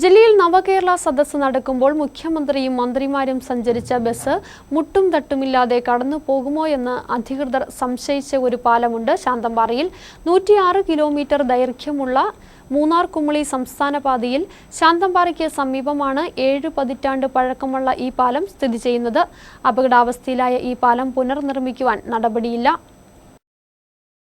ജില്ലയിൽ നവകേരള സദസ്സ് നടക്കുമ്പോൾ മുഖ്യമന്ത്രിയും മന്ത്രിമാരും സഞ്ചരിച്ച ബസ് മുട്ടും തട്ടുമില്ലാതെ കടന്നു പോകുമോ എന്ന് അധികൃതർ സംശയിച്ച ഒരു പാലമുണ്ട് ശാന്തമ്പാറയിൽ. നൂറ്റിയാറ് കിലോമീറ്റർ ദൈർഘ്യമുള്ള മൂന്നാർ കുമളി സംസ്ഥാന പാതയിൽ ശാന്തമ്പാറയ്ക്ക് സമീപമാണ് ഏഴ് പതിറ്റാണ്ട് പഴക്കമുള്ള ഈ പാലം സ്ഥിതി ചെയ്യുന്നത്. അപകടാവസ്ഥയിലായ ഈ പാലം പുനർനിർമ്മിക്കുവാൻ നടപടിയില്ല.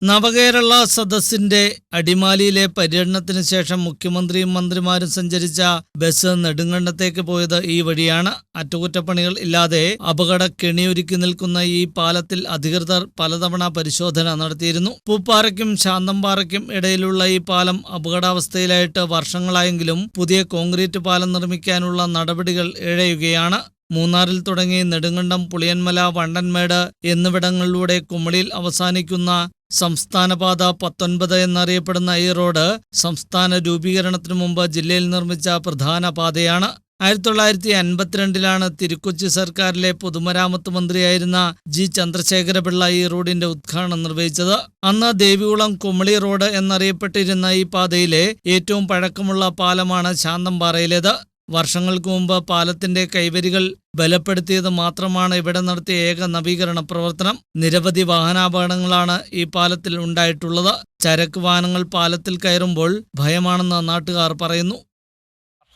നവകേരള സദസ്സിന്റെ അടിമാലിയിലെ പര്യടനത്തിന് ശേഷം മുഖ്യമന്ത്രിയും മന്ത്രിമാരും സഞ്ചരിച്ച ബസ് നെടുങ്കണ്ടത്തേക്ക് പോയത് ഈ വഴിയാണ്. അറ്റകുറ്റപ്പണികൾ ഇല്ലാതെ അപകട കെണിയൊരുക്കി നിൽക്കുന്ന ഈ പാലത്തിൽ അധികൃതർ പലതവണ പരിശോധന നടത്തിയിരുന്നു. പൂപ്പാറയ്ക്കും ശാന്തമ്പാറയ്ക്കും ഇടയിലുള്ള ഈ പാലം അപകടാവസ്ഥയിലായിട്ട് വർഷങ്ങളായെങ്കിലും പുതിയ കോൺക്രീറ്റ് പാലം നിർമ്മിക്കാനുള്ള നടപടികൾ ഇഴയുകയാണ്. മൂന്നാറിൽ തുടങ്ങി നെടുങ്കണ്ടം പുളിയന്മല വണ്ടൻമേട് എന്നിവിടങ്ങളിലൂടെ കുമളിയിൽ അവസാനിക്കുന്ന സംസ്ഥാനപാത പത്തൊൻപത് എന്നറിയപ്പെടുന്ന ഈ റോഡ് സംസ്ഥാന രൂപീകരണത്തിനു മുമ്പ് ജില്ലയിൽ നിർമ്മിച്ച പ്രധാന പാതയാണ്. ആയിരത്തി തൊള്ളായിരത്തി അൻപത്തിരണ്ടിലാണ് തിരുക്കൊച്ചി സർക്കാരിലെ പൊതുമരാമത്ത് മന്ത്രിയായിരുന്ന ജി ചന്ദ്രശേഖരപിള്ള ഈ റോഡിന്റെ ഉദ്ഘാടനം നിർവഹിച്ചത്. അന്ന് ദേവികുളം കുമളി റോഡ് എന്നറിയപ്പെട്ടിരുന്ന ഈ പാതയിലെ ഏറ്റവും പഴക്കമുള്ള പാലമാണ് ശാന്തമ്പാറയിലേത് വർഷങ്ങൾക്ക് മുമ്പ് പാലത്തിന്റെ കൈവരികൾ ബലപ്പെടുത്തിയത് മാത്രമാണ് ഇവിടെ നടത്തിയ ഏക നവീകരണ പ്രവർത്തനം. നിരവധി വാഹനാപകടങ്ങളാണ് ഈ പാലത്തിൽ ഉണ്ടായിട്ടുള്ളത്. ചരക്ക് വാഹനങ്ങൾ പാലത്തിൽ കയറുമ്പോൾ ഭയമാണെന്ന് നാട്ടുകാർ പറയുന്നു.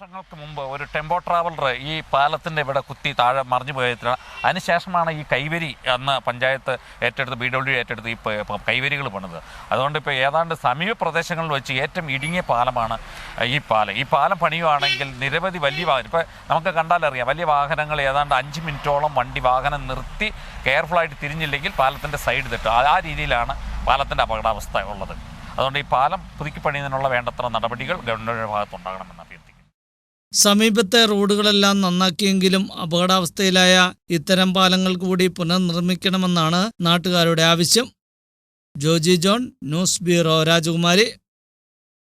വർഷങ്ങൾക്ക് മുമ്പ് ഒരു ടെമ്പോ ട്രാവലർ ഈ പാലത്തിന്റെ ഇവിടെ കുത്തി താഴെ മറിഞ്ഞു പോയതിന് അതിനുശേഷമാണ് ഈ കൈവരി അന്ന് പഞ്ചായത്ത് ഏറ്റെടുത്ത് ബി ഡബ്ല്യു ഏറ്റെടുത്ത് ഈ കൈവരികൾ പണിത്. അതുകൊണ്ട് ഇപ്പോൾ ഏതാണ്ട് സമീപ പ്രദേശങ്ങളിൽ വെച്ച് ഏറ്റവും ഇടുങ്ങിയ പാലമാണ് ഈ പാലം. ഈ പാലം പണിയുവാണെങ്കിൽ നിരവധി വലിയ വാഹനം ഇപ്പോൾ നമുക്ക് കണ്ടാലറിയാം വലിയ വാഹനങ്ങൾ ഏതാണ്ട് അഞ്ച് മിനിറ്റോളം വണ്ടി വാഹനം നിർത്തി കെയർഫുള്ളായിട്ട് തിരിഞ്ഞില്ലെങ്കിൽ പാലത്തിന്റെ സൈഡ് തെറ്റും. ആ- രീതിയിലാണ് പാലത്തിന്റെ അപകടാവസ്ഥ ഉള്ളത്. അതുകൊണ്ട് ഈ പാലം പുതുക്കി പണിയുന്നതിനുള്ള വേണ്ടത്ര നടപടികൾ ഗവൺമെന്റിന്റെ ഭാഗത്തുണ്ടാകണമെന്ന് സമീപത്തെ റോഡുകളെല്ലാം നന്നാക്കിയെങ്കിലും അപകടാവസ്ഥയിലായ ഇത്തരം പാലങ്ങൾ കൂടി പുനർനിർമ്മിക്കണമെന്നാണ് നാട്ടുകാരുടെ ആവശ്യം. ജോജി ജോൺ ന്യൂസ് ബ്യൂറോ രാജകുമാരി.